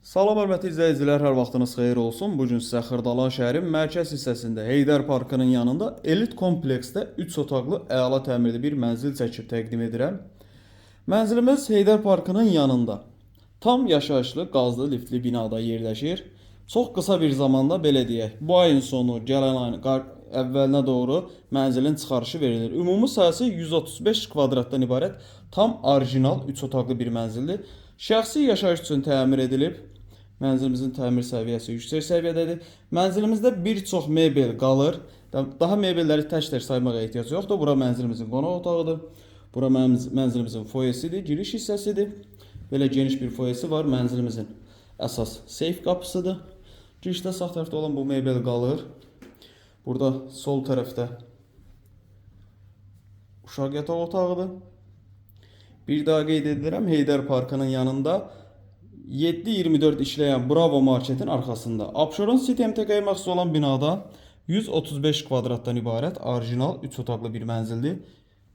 Salam hörmətli izləyicilər, hər vaxtınız xeyir olsun. Bu gün sizə Xırdalan şəhərin mərkəz hissəsində Heydər Parkının yanında elit kompleksdə 3 otaqlı əla təmirli bir mənzil çəkib təqdim edirəm. Mənzilimiz Heydər Parkının yanında. Tam yaşayışlı, qazlı, liftli binada yerləşir. Çox qısa bir zamanda belə deyək, bu ayın sonu, gələn ayın əvvəlinə doğru mənzilin çıxarışı verilir. Ümumi sayəsi 135 kvadratdan ibarət tam orijinal 3 otaqlı bir mənzildir. Şəxsi yaşayış üçün təmir edilib. Mənzilimizin təmir səviyyəsi yüksək səviyyədədir. Mənzilimizdə bir çox mebel qalır. Da- Daha mebelləri tək-tək saymağa ehtiyac yoxdur. Bura mənzilimizin qonaq otağıdır. Bura mənz- mənzilimizin foyesidir, giriş hissəsidir. Belə geniş bir foyesi var. Mənzilimizin əsas seyf qapısıdır. Girişdə sağ tərəfdə olan bu mebel qalır. Burada sol tərəfdə uşaq yataq otağıdır. Bir daha qeyd edirəm, Heydər Parkının yanında 7-24 işləyən Bravo marketin arxasında. Abşeron City MTK-yə məxsus olan binada 135 kvadratdan ibarət orijinal 3 otaqlı bir mənzildir.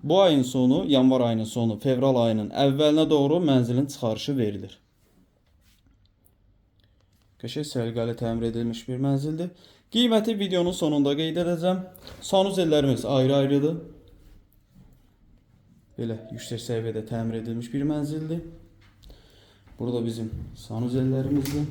Bu ayın sonu, yanvar ayının sonu, fevral ayının əvvəlinə doğru mənzilin çıxarışı verilir. Qəşəng səliqəli təmir edilmiş bir mənzildir. Qiyməti videonun sonunda qeyd edəcəm. Sanuzellərimiz ayrı-ayrıdır. Belə yüksək səviyyədə təmir edilmiş bir mənzildir. Burada bizim sanuzellərimizdir.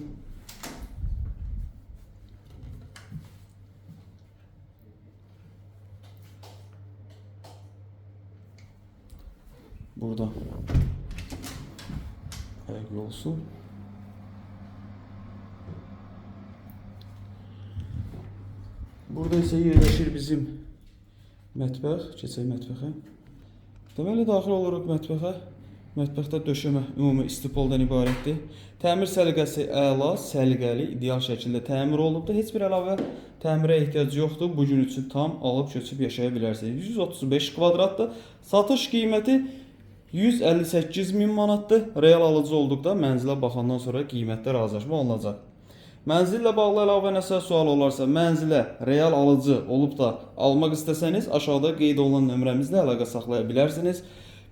Burada hayırlı olsun. Burada isə yerləşir bizim mətbəx. Keçək mətbəxə. Deməli daxil oluruq mətbəxə. Mətbəxdə döşəmə ümumi istipoldan ibarətdir. Təmir səliqəsi əla, səliqəli, ideal şəkildə təmir olunubdur. Heç bir əlavə təmirə ehtiyac yoxdur. Bu gün üçün tam alıb köçüb yaşaya bilərsiniz. 135 kvadratdır. Satış qiyməti 158 min manatdır. Real alıcı olduqda mənzilə baxandan sonra qiymətdə razılaşma olunacaq. Mənzillə bağlı əlavə nəsə sual olarsa, mənzilə real alıcı olub da almaq istəsəniz, aşağıda qeyd olunan nömrəmizlə əlaqə saxlaya bilərsiniz.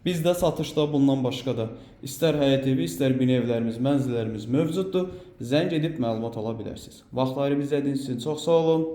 Bizdə satışda bundan başqa da istər həyət evi, istər bina evlərimiz, mənzillərimiz mövcuddur. Zəng edib məlumat ala bilərsiniz. Vaxt ayırıb izlədiyiniz üçün çox sağ olun.